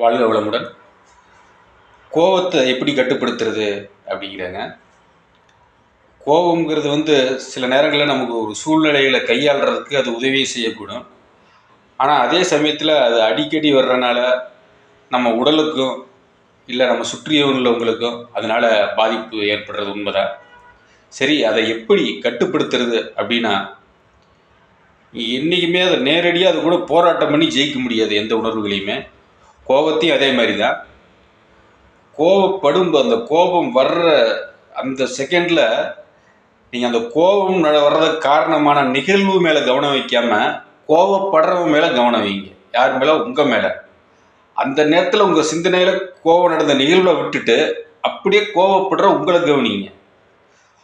வாழ்க வளமுடன். கோவத்தை எப்படி கட்டுப்படுத்துறது அப்படிங்கிறாங்க. கோபங்கிறது வந்து சில நேரங்களில் நமக்கு ஒரு சூழ்நிலைகளை கையாளுறதுக்கு அது உதவி செய்யக்கூடும். ஆனால் அதே சமயத்தில் அது அடிக்கடி வர்றனால நம்ம உடலுக்கும் இல்லை நம்ம சுற்றி உள்ளவங்களுக்கும் அதனால் பாதிப்பு ஏற்படுறது உண்மைதான். சரி அதை எப்படி கட்டுப்படுத்துறது அப்படின்னா என்றைக்குமே அதை நேரடியாக அது கூட போராட்டம் பண்ணி ஜெயிக்க முடியாது எந்த உணர்வுகளையுமே. கோபத்தையும் அதே மாதிரி தான் கோபப்படும் அந்த கோபம் வர்ற அந்த செகண்டில் நீங்கள் அந்த கோபம் வர்றதுக்கு காரணமான நிகழ்வு மேலே கவனம் வைக்காம கோபப்படுறவங்க மேலே கவனம் வைங்க. யார் மேலே? உங்கள் மேலே. அந்த நேரத்தில் உங்கள் சிந்தனையில் கோபம் நடந்த நிகழ்வை விட்டுட்டு அப்படியே கோபப்படுற உங்களை கவனிங்க.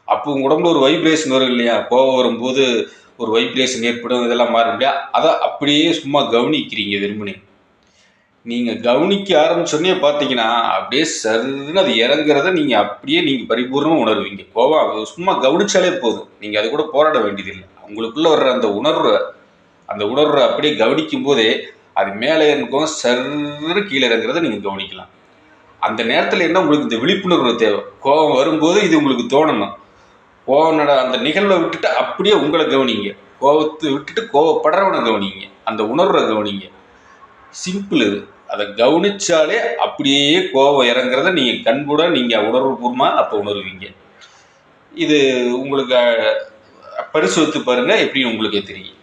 அப்போ உங்கள் உடம்புல ஒரு வைப்ரேஷன் வரும் இல்லையா? கோபம் வரும்போது ஒரு வைப்ரேஷன் ஏற்படும் இதெல்லாம் மாறும் இல்லையா? அதை அப்படியே சும்மா கவனிக்கிறீங்க வெறுமனே. நீங்கள் கவனிக்க ஆரம்பிச்சோடனே பார்த்தீங்கன்னா அப்படியே சருன்னு அது இறங்குறத நீங்கள் அப்படியே நீங்கள் பரிபூர்ணமாக உணர்வீங்க. கோவம் சும்மா கவனிச்சாலே போதும். நீங்கள் அது கூட போராட வேண்டியதில்லை. உங்களுக்குள்ளே வர்ற அந்த உணர்வை அந்த உணர்வை அப்படியே கவனிக்கும் போதே அது மேலே இருக்கும் சருன்னு கீழே இறங்குறத நீங்கள் கவனிக்கலாம். அந்த நேரத்தில் என்ன உங்களுக்கு இந்த விழிப்புணர்வு தேவை? கோபம் வரும்போது இது உங்களுக்கு தோணணும். கோவம் நட அந்த நிகழ்வை விட்டுட்டு அப்படியே உங்களை கவனிங்க. கோபத்தை விட்டுட்டு கோவப்படுறவனை கவனிங்க. அந்த உணர்வை கவனிங்க. சிம்பிள் இது. அதை கவனிச்சாலே அப்படியே கோபம் இறங்குறத நீங்கள் கண்புட நீங்கள் உணர்வுபூர்வமாக அப்போ உணர்வீங்க. இது உங்களுக்கு அஹ், பரிசோதித்து பாருங்கள் எப்படின்னு உங்களுக்கே தெரியும்.